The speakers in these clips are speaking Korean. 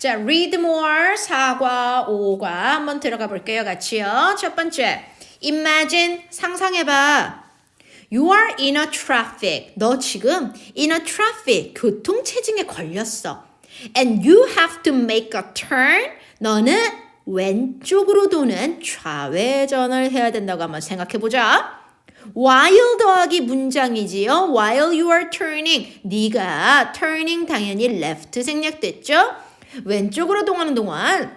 자, read more 4과 5과 한번 들어가 볼게요. 같이요. 첫 번째, imagine 상상해 봐. You are in a traffic. 너 지금 in a traffic 교통 체증에 걸렸어. And you have to make a turn. 너는 왼쪽으로 도는 좌회전을 해야 된다고 한번 생각해 보자. while 더하기 문장이지요. while you are turning. 네가 turning 당연히 left 생략됐죠? 왼쪽으로 동하는 동안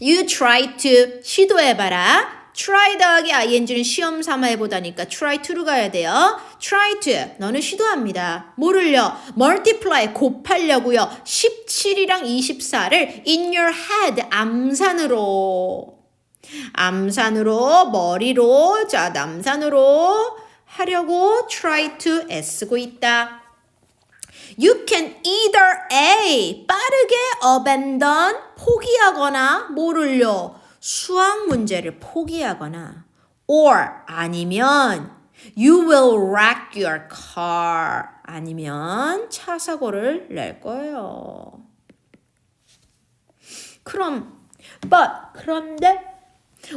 you try to 시도해봐라. try 더하기 ing는 시험 삼아 해보다니까 try to로 가야 돼요. try to 너는 시도합니다. 뭐를요? multiply 곱하려고요. 17이랑 24를 in your head 암산으로 암산으로 머리로 자 남산으로 하려고 try to 애쓰고 있다. You can either A 빠르게 abandon 포기하거나 뭐를요 수학 문제를 포기하거나 or 아니면 you will wreck your car 아니면 차 사고를 낼 거예요. 그럼 but 그런데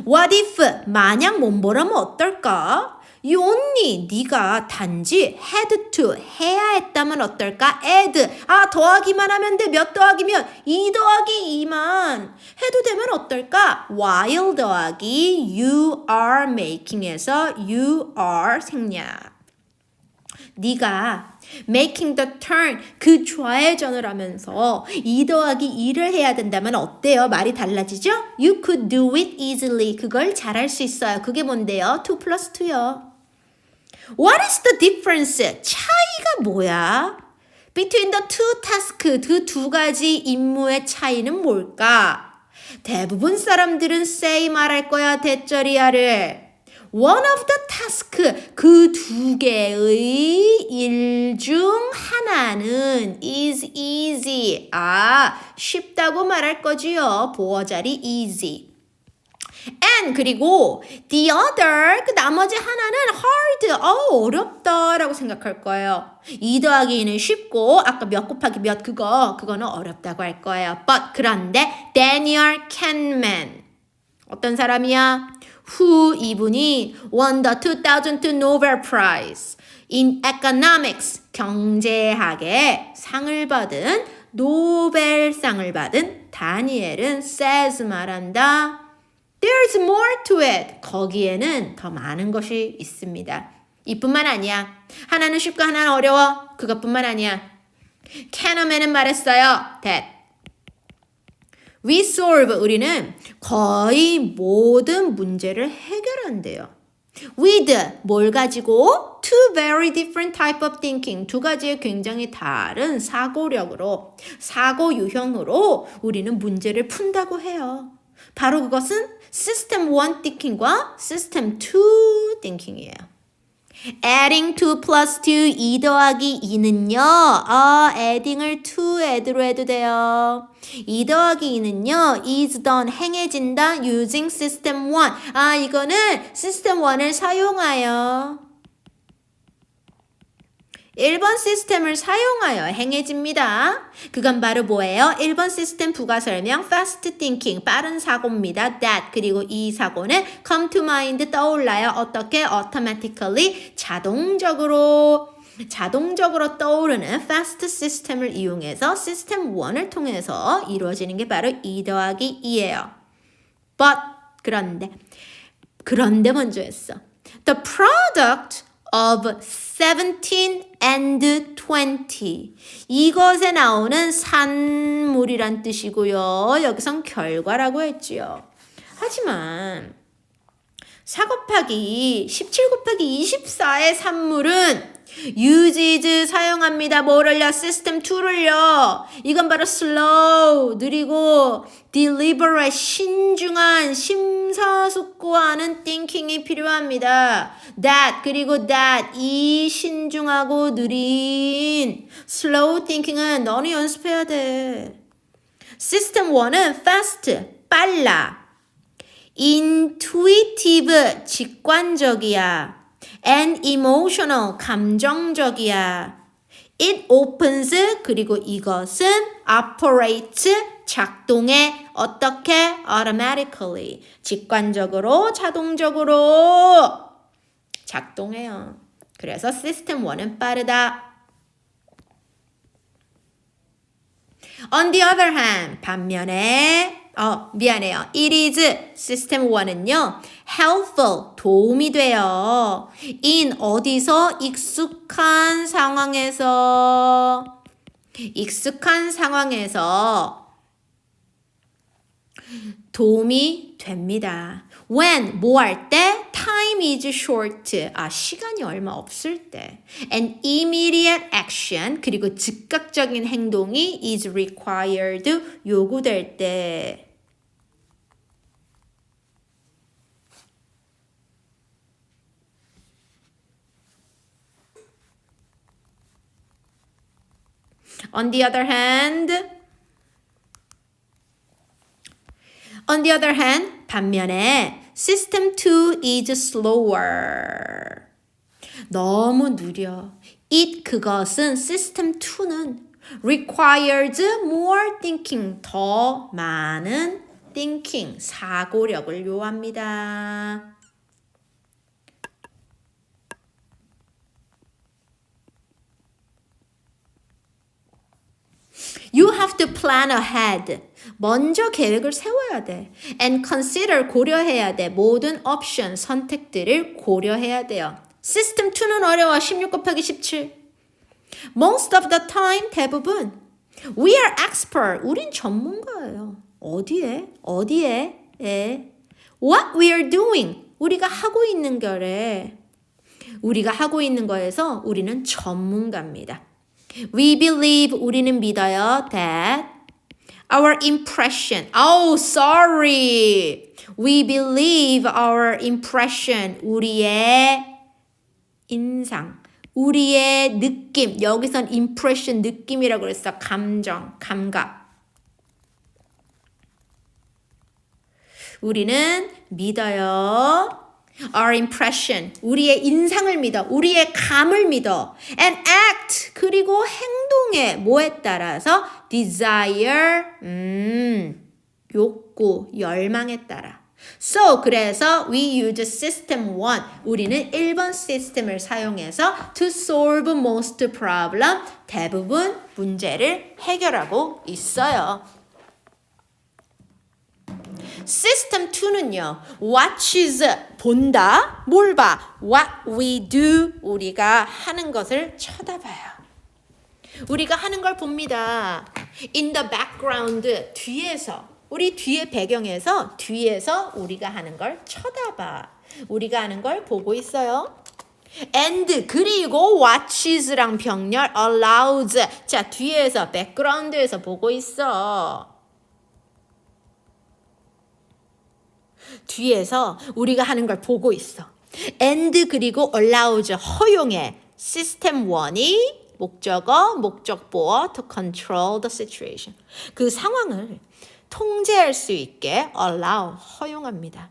What if 만약 몸보라면 어떨까? You only 네가 단지 had to 해야 했다면 어떨까? add 아 더하기만 하면 돼 몇 더하기면 2 더하기 2만 해도 되면 어떨까? while 더하기 you are making에서 you are 생략 네가 making the turn 그 좌회전을 하면서 2 더하기 2를 해야 된다면 어때요? 말이 달라지죠? You could do it easily. 그걸 잘할 수 있어요. 그게 뭔데요? 2 플러스 2요. What is the difference? 차이가 뭐야? Between the two tasks, 그 두 가지 임무의 차이는 뭘까? 대부분 사람들은 say 말할 거야, 대절이야를. One of the task, 그 두 개의 일 중 하나는 is easy. 아, 쉽다고 말할 거지요. 보어 자리 easy. And 그리고 the other 그 나머지 하나는 hard 어 어렵다라고 생각할 거예요. 2 더하기 2는 쉽고 아까 몇 곱하기 몇 그거 그거는 어렵다고 할 거예요. but 그런데 Daniel Kahneman 어떤 사람이야? who 이분이 won the 2002 Nobel Prize in Economics 경제학에 상을 받은 노벨상을 받은 다니엘은 says 말한다. There's more to it. 거기에는 더 많은 것이 있습니다. 이뿐만 아니야. 하나는 쉽고 하나는 어려워. 그것뿐만 아니야. 캐너맨은 말했어요. That we solve 우리는 거의 모든 문제를 해결한대요. With 뭘 가지고 two very different type of thinking 두 가지의 굉장히 다른 사고력으로 사고 유형으로 우리는 문제를 푼다고 해요. 바로 그것은 시스템 1 thinking과 시스템 2 thinking이에요. adding 2 plus 2, 2 더하기 2는요, 어, adding을 to add로 해도 돼요. 2 더하기 2는요, is done, 행해진다, using system 1. 아, 이거는 system 1을 사용하여. 1번 시스템을 사용하여 행해집니다. 그건 바로 뭐예요? 1번 시스템 부가 설명 fast thinking 빠른 사고입니다. that 그리고 이 사고는 come to mind 떠올라요. 어떻게? automatically 자동적으로 자동적으로 떠오르는 fast 시스템을 이용해서 시스템 1을 통해서 이루어지는 게 바로 2 더하기 2예요. but 그런데 그런데 먼저 했어. The product of 17 and 20. 이것에 나오는 산물이란 뜻이고요. 여기선 결과라고 했지요. 하지만 4 곱하기 17 곱하기 24의 산물은 uses 사용합니다. 뭐를요? 시스템 2를요. 이건 바로 slow 느리고 deliberate 신중한 심사숙고하는 thinking이 필요합니다. that 그리고 that 이 신중하고 느린 slow thinking은 너는 연습해야 돼. 시스템 1은 fast 빨라. Intuitive 직관적이야. and emotional 감정적이야. It opens 그리고 이것은 operates 작동해 어떻게 automatically 직관적으로 자동적으로 작동해요. 그래서 시스템 1은 빠르다. On the other hand, 반면에 어, 미안해요. It is 시스템 1은요. helpful 도움이 돼요. in 어디서 익숙한 상황에서 익숙한 상황에서 도움이 됩니다. When 뭐 할 때? Time is short. 아 시간이 얼마 없을 때. And immediate action 그리고 즉각적인 행동이 is required 요구될 때. On the other hand, On the other hand, 반면에 System 2 is slower. 너무 느려. It 그것은 System 2는 requires more thinking. 더 많은 thinking. 사고력을 요합니다. You have to plan ahead. 먼저 계획을 세워야 돼. And consider 고려해야 돼. 모든 옵션 선택들을 고려해야 돼요. 시스템 2는 어려워. 16 곱하기 17. Most of the time 대부분 We are expert. 우린 전문가예요. 어디에? 어디에? 에. What we are doing. 우리가 하고 있는 거래. 우리가 하고 있는 거에서 우리는 전문가입니다. We believe 우리는 믿어요 that our impression. Oh, sorry. We believe our impression. 우리의 인상. 우리의 느낌. 여기선 impression 느낌이라고 그랬어. 감정, 감각. 우리는 믿어요. Our impression. 우리의 인상을 믿어. 우리의 감을 믿어. And act. 그리고 행동에 뭐에 따라서 desire. 음. 욕구, 열망에 따라. So 그래서 we use system 1. 우리는 1번 시스템을 사용해서 to solve most problem. 대부분 문제를 해결하고 있어요. 시스템 2는요. watches 본다. 뭘 봐? what we do 우리가 하는 것을 쳐다봐요. 우리가 하는 걸 봅니다. in the background 뒤에서 우리 뒤에 배경에서 뒤에서 우리가 하는 걸 쳐다봐. 우리가 하는 걸 보고 있어요. and 그리고 watches랑 병렬 allows 자 뒤에서 백그라운드에서 보고 있어. 뒤에서 우리가 하는 걸 보고 있어. and 그리고 allows 허용해. 시스템 1이 목적어, 목적보어 to control the situation. 그 상황을 통제할 수 있게 allow 허용합니다.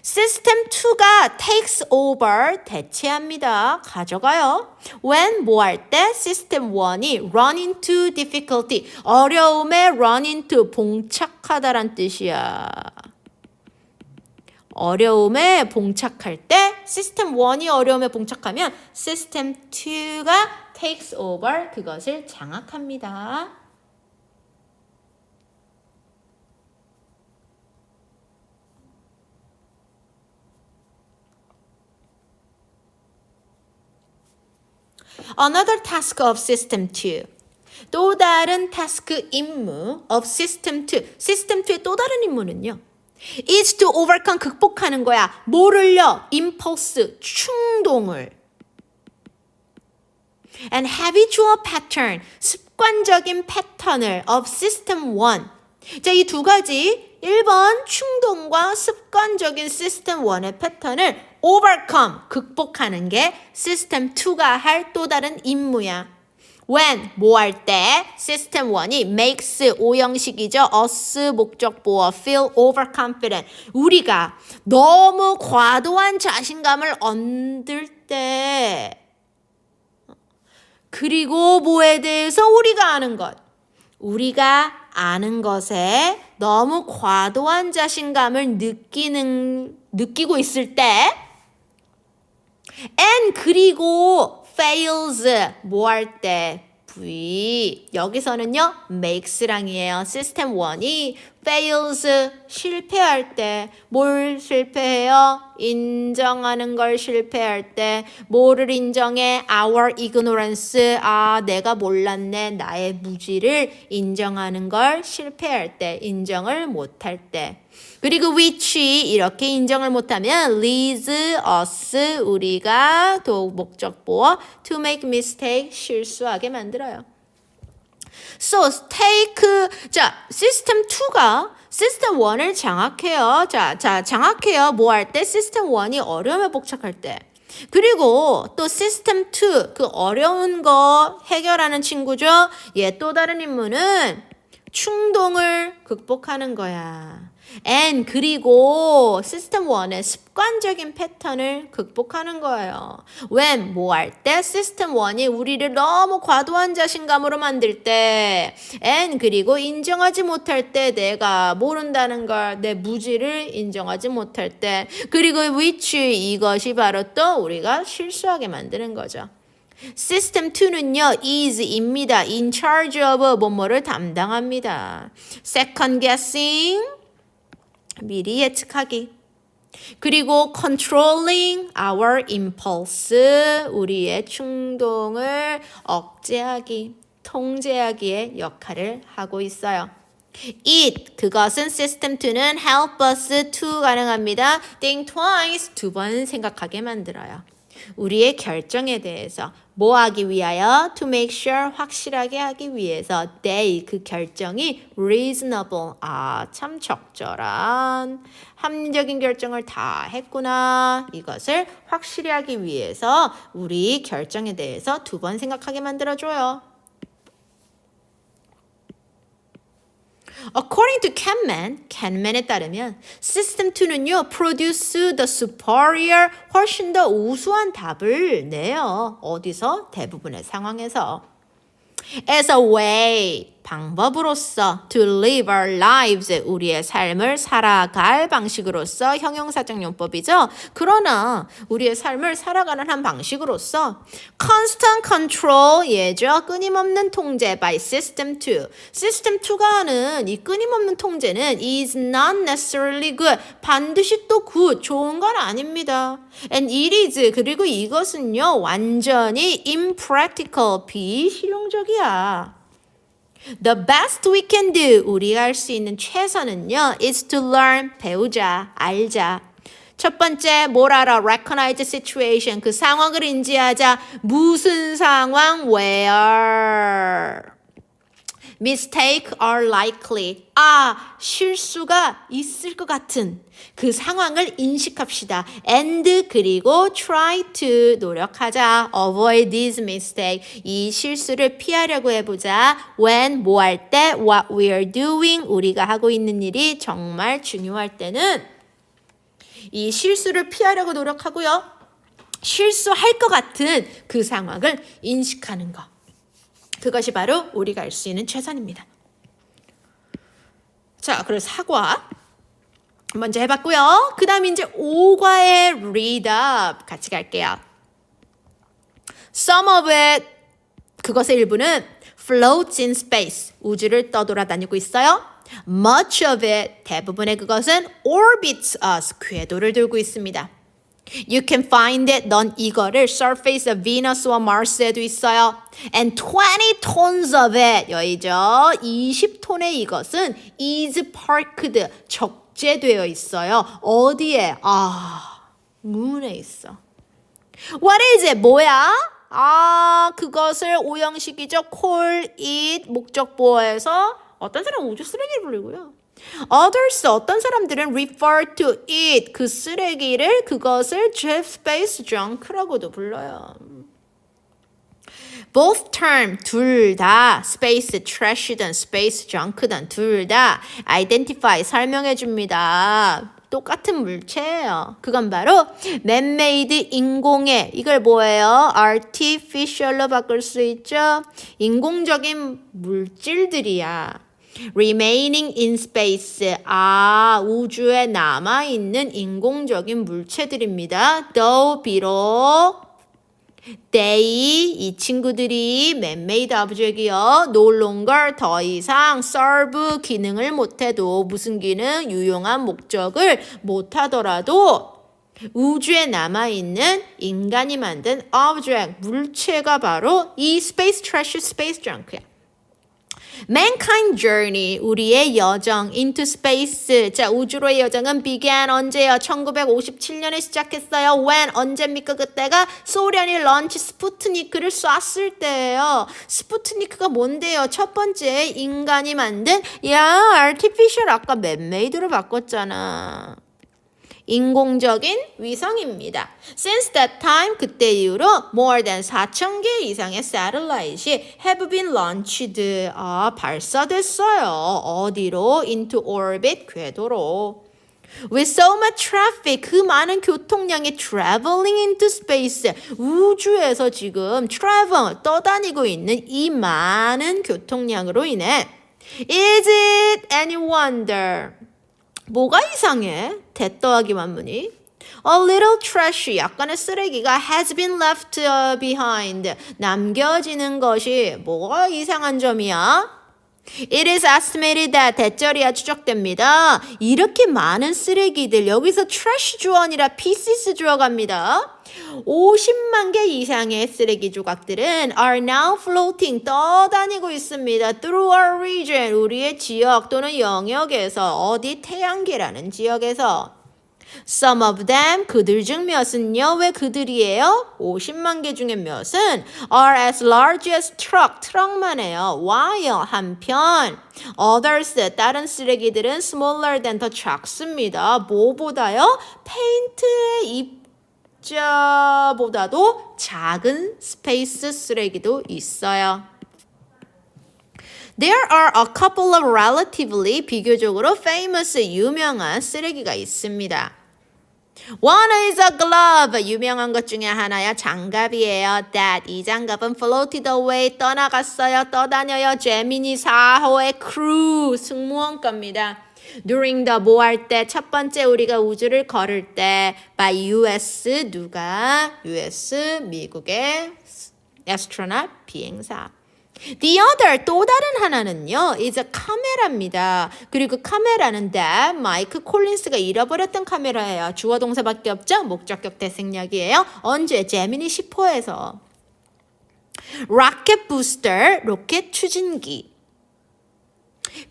시스템 2가 takes over 대체합니다. 가져가요. when 뭐 할 때 시스템 1이 run into difficulty 어려움에 run into 봉착하다란 뜻이야. 어려움에 봉착할 때 시스템 1이 어려움에 봉착하면 시스템 2가 takes over 그것을 장악합니다. Another task of system 2. 또 다른 타스크 임무 of system 2. 시스템 2의 또 다른 임무는요. Is to overcome 극복하는 거야. 뭐를요? impulse 충동을. and habitual pattern 습관적인 패턴을 of system 1. 자, 이 두 가지 1번 충동과 습관적인 시스템 1의 패턴을 overcome 극복하는 게 시스템 2가 할 또 다른 임무야. When 뭐 할 때 시스템 1이 makes 오형식이죠. us 목적 보어 feel overconfident 우리가 너무 과도한 자신감을 얻을 때 그리고 뭐에 대해서 우리가 아는 것 우리가 아는 것에 너무 과도한 자신감을 느끼는 느끼고 있을 때 and 그리고 fails 뭐 할 때? V. 여기서는요 makes랑이에요. 시스템 1이 fails 실패할 때. 뭘 실패해요? 인정하는 걸 실패할 때. 뭐를 인정해? our ignorance. 아 내가 몰랐네. 나의 무지를 인정하는 걸 실패할 때. 인정을 못할 때 그리고 which 이렇게 인정을 못하면 leads us 우리가 도 목적보어 to make mistake 실수하게 만들어요. So take 자 시스템 2가 시스템 1을 장악해요. 자, 자 장악해요. 뭐 할 때 시스템 1이 어려움에 복잡할 때. 그리고 또 시스템 2, 그 어려운 거 해결하는 친구죠. 얘 또 다른 임무는 충동을 극복하는 거야. And 그리고 시스템 1의 습관적인 패턴을 극복하는 거예요. when 뭐 할 때 시스템 1이 우리를 너무 과도한 자신감으로 만들 때 and 그리고 인정하지 못할 때 내가 모른다는 걸 내 무지를 인정하지 못할 때 그리고 which 이것이 바로 또 우리가 실수하게 만드는 거죠. 시스템 2는요, is입니다. in charge of 뭐뭐를 담당합니다. second guessing, 미리 예측하기. 그리고 controlling our impulse, 우리의 충동을 억제하기, 통제하기의 역할을 하고 있어요. it, 그것은 시스템 2는 help us to 가능합니다. think twice, 두 번 생각하게 만들어요. 우리의 결정에 대해서. 뭐 하기 위하여? To make sure 확실하게 하기 위해서. They 그 결정이 reasonable. 아 참 적절한. 합리적인 결정을 다 했구나. 이것을 확실히 하기 위해서 우리 결정에 대해서 두 번 생각하게 만들어줘요. According to Kahneman, Kahneman에 따르면 System 2는요, produce the superior, 훨씬 더 우수한 답을 내요. 어디서? 대부분의 상황에서. As a way, 방법으로서 to live our lives, 우리의 삶을 살아갈 방식으로서 형용사적 용법이죠. 그러나 우리의 삶을 살아가는 한 방식으로서 constant control, 예죠. 끊임없는 통제 by system 2. system 2가 하는 이 끊임없는 통제는 is not necessarily good. 반드시 또 good, 좋은 건 아닙니다. and it is, 그리고 이것은요, 완전히 impractical, 비실용적이야. The best we can do, 우리가 할 수 있는 최선은요, is to learn, 배우자, 알자. 첫 번째, 뭘 알아? recognize situation, 그 상황을 인지하자. 무슨 상황? where. Mistake are likely. 아, 실수가 있을 것 같은 그 상황을 인식합시다. and 그리고 try to 노력하자. avoid this mistake. 이 실수를 피하려고 해보자. when 뭐 할 때 what we are doing 우리가 하고 있는 일이 정말 중요할 때는 이 실수를 피하려고 노력하고요. 실수할 것 같은 그 상황을 인식하는 것. 그것이 바로 우리가 알 수 있는 최선입니다. 자, 그래서 사과 먼저 해봤고요. 그 다음 이제 오과의 read up 같이 갈게요. Some of it 그것의 일부는 floats in space 우주를 떠돌아다니고 있어요. Much of it 대부분의 그것은 orbits us 궤도를 돌고 있습니다. You can find it. 넌 이거를 surface of Venus와 Mars에도 있어요. And 20 tons of it. 여기죠. 20톤의 이것은 is parked. 적재되어 있어요. 어디에? 아, 문에 있어. What is it? 뭐야? 아, 그것을 오형식이죠. call it 목적보어에서 어떤 사람은 우주 쓰레기를 부르고요. Others 어떤 사람들은 refer to it 그 쓰레기를 그것을 Jeff Space Junk라고도 불러요. Both term 둘 다 space trash든 space junk든 둘 다 identify 설명해 줍니다. 똑같은 물체예요. 그건 바로 man-made 인공의 이걸 뭐예요? artificial로 바꿀 수 있죠. 인공적인 물질들이야. Remaining in space. 아, 우주에 남아 있는 인공적인 물체들입니다. though 비록 they 이 친구들이 man-made object이요. no longer 더 이상 serve 기능을 못해도 무슨 기능 유용한 목적을 못하더라도 우주에 남아있는 인간이 만든 object 물체가 바로 이 space trash, space junk야. Mankind journey, 우리의 여정 into space. 자, 우주로의 여정은 began 언제요? 1957년에 시작했어요. When? 언제입니까? 그때가 소련이 런치 스푸트니크를 쐈을 때예요. 스푸트니크가 뭔데요? 첫 번째 인간이 만든 야, artificial 아까 man-made로 바꿨잖아. 인공적인 위성입니다. Since that time, 그때 이후로 more than 4천 개 이상의 satellite이 have been launched. 아, 발사됐어요. 어디로? into orbit, 궤도로. With so much traffic, 그 많은 교통량이 traveling into space, 우주에서 지금 travel, 떠다니고 있는 이 많은 교통량으로 인해 Is it any wonder? 뭐가 이상해? 대 더하기 만문이. A little trash, 약간의 쓰레기가 has been left behind. 남겨지는 것이 뭐가 이상한 점이야? It is estimated that 대절이야 추적됩니다. 이렇게 많은 쓰레기들 여기서 trash 주어니라 pieces 들어갑니다. 50만 개 이상의 쓰레기 조각들은 are now floating 떠다니고 있습니다. through our region 우리의 지역 또는 영역에서 어디 태양계라는 지역에서 Some of them 그들 중 몇은요? 왜 그들이에요? 50만 개 중에 몇은 are as large as truck 트럭만 해요. while 한편 others 다른 쓰레기들은 smaller than 더 작습니다. 뭐보다요? 페인트의 입 자보다도 작은 스페이스 쓰레기도 있어요. There are a couple of relatively 비교적으로 famous 유명한 쓰레기가 있습니다. One is a glove. 유명한 것 중에 하나야 장갑이에요. That 이 장갑은 floated away 떠나갔어요. 떠다녀요. 제미니 4호의 crew 승무원 겁니다. During the 뭐 할 때 첫 번째 우리가 우주를 걸을 때 by US 누가 US 미국의 astronaut 비행사. The other 또 다른 하나는요 is a 카메라입니다. 그리고 그 카메라는 that 마이크 콜린스가 잃어버렸던 카메라예요. 주어 동사밖에 없죠. 목적격 대생략이에요. 언제 제미니 10호에서 로켓 부스터 로켓 추진기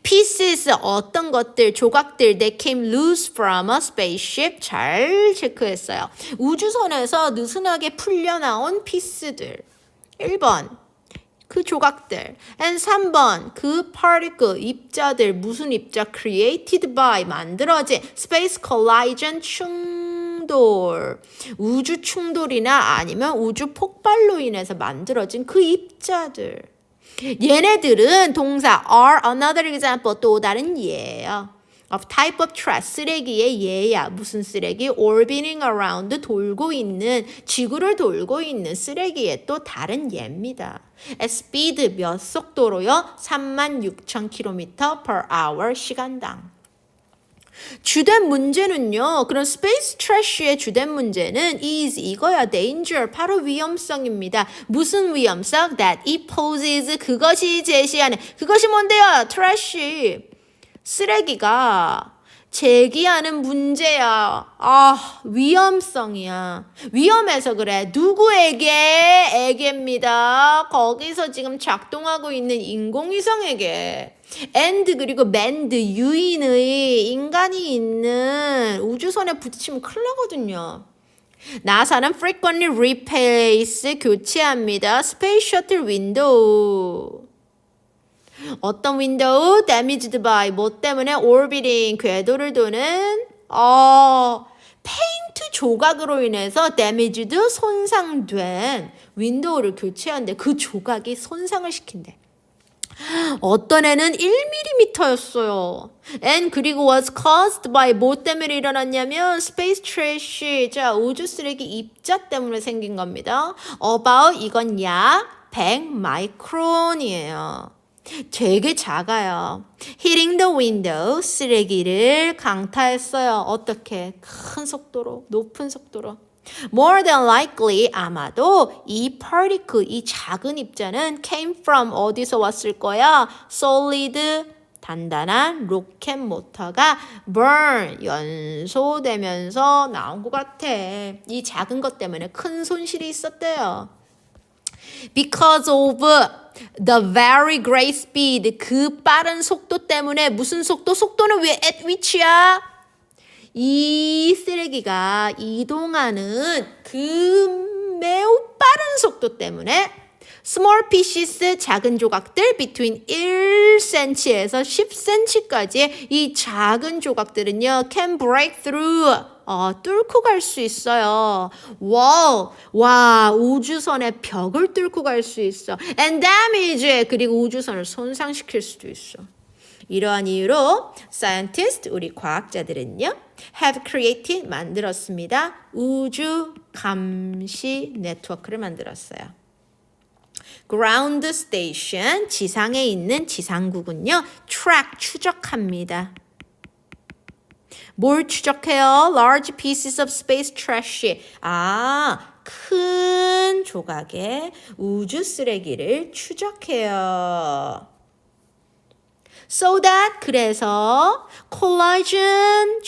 pieces 어떤 것들 조각들 that came loose from a spaceship 잘 체크했어요. 우주선에서 느슨하게 풀려 나온 피스들 1번 그 조각들. and 3번 그 particle 입자들 무슨 입자 created by 만들어진 space collision 충돌 우주 충돌이나 아니면 우주 폭발로 인해서 만들어진 그 입자들. 얘네들은 동사 are another example 또 다른 예예요. of type of trash 쓰레기의 예야 무슨 쓰레기 orbiting around 돌고 있는 지구를 돌고 있는 쓰레기의 또 다른 예입니다. speed 몇 속도로요? 36,000km per hour 시간당. 주된 문제는요. 그런 스페이스 트래쉬의 주된 문제는 is 이거야. danger 바로 위험성입니다. 무슨 위험성? that it poses 그것이 제시하는 그것이 뭔데요? 트래쉬 쓰레기가 제기하는 문제야. 아, 위험성이야. 위험해서 그래. 누구에게? 에게입니다. 거기서 지금 작동하고 있는 인공위성에게. And 그리고 man 유인의 인간이 있는 우주선에 부딪히면 큰일 나거든요. 나사는 frequently replace 교체합니다. 스페이스 셔틀 윈도우. 어떤 윈도우 damaged by 뭐 때문에 orbiting 궤도를 도는 어 페인트 조각으로 인해서 damaged 손상된 윈도우를 교체하는데 그 조각이 손상을 시킨대. 어떤 애는 1mm였어요. and 그리고 was caused by 뭐 때문에 일어났냐면 space trash. 자, 우주 쓰레기 입자 때문에 생긴 겁니다. about 이건 약 100 마이크론이에요. 되게 작아요. hitting the window 쓰레기를 강타했어요. 어떻게? 큰 속도로, 높은 속도로. More than likely 아마도 이 particle 이 작은 입자는 came from 어디서 왔을 거야? solid 단단한 로켓 모터가 burn 연소되면서 나온 것 같아. 이 작은 것 때문에 큰 손실이 있었대요. Because of the very great speed 그 빠른 속도 때문에 무슨 속도? 속도는 왜 at which야? 이 쓰레기가 이동하는 그 매우 빠른 속도 때문에 small pieces 작은 조각들 between 1cm에서 10cm까지 이 작은 조각들은요 can break through 어, 뚫고 갈 수 있어요. 와우, 와, 우주선의 벽을 뚫고 갈 수 있어. And damage, 그리고 우주선을 손상시킬 수도 있어. 이러한 이유로 scientist 우리 과학자들은요 have created 만들었습니다. 우주 감시 네트워크를 만들었어요. ground station 지상에 있는 지상국은요 track 추적합니다. 뭘 추적해요? large pieces of space trash. 아, 큰 조각의 우주 쓰레기를 추적해요. So that 그래서 collision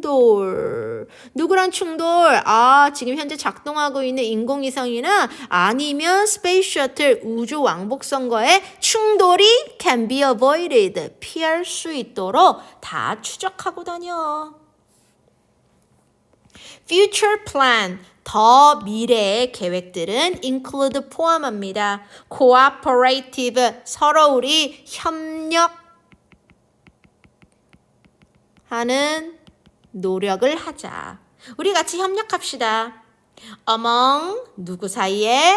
충돌 누구랑 충돌? 아 지금 현재 작동하고 있는 인공위성이나 아니면 스페이스 셔틀 우주 왕복선과의 충돌이 can be avoided 피할 수 있도록 다 추적하고 다녀. Future plan 더 미래의 계획들은 include 포함합니다. cooperative 서로 우리 협력하는 노력을 하자. 우리 같이 협력합시다. among 누구 사이에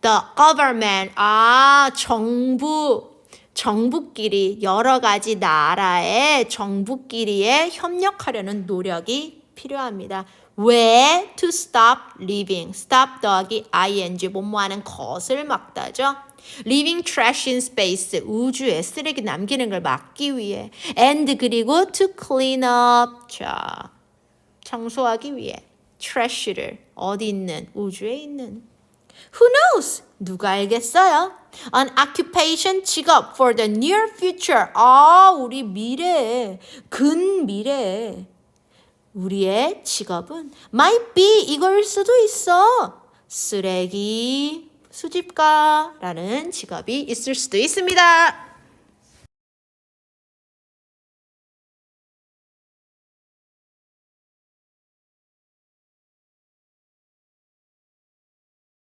the government 아 정부 정부끼리 여러 가지 나라의 정부끼리의 협력하려는 노력이 필요합니다. 왜? To stop living. stop 더하기 ing 뭐뭐하는 것을 막다죠. Leaving trash in space. 우주에 쓰레기 남기는 걸 막기 위해. And 그리고 to clean up. 자, 청소하기 위해. trash를 어디 있는? 우주에 있는. Who knows? 누가 알겠어요? An occupation 직업 for the near future. 아, 우리 미래에, 근 미래에. 우리의 직업은 might be 이걸 수도 있어. 쓰레기 수집가라는 직업이 있을 수도 있습니다.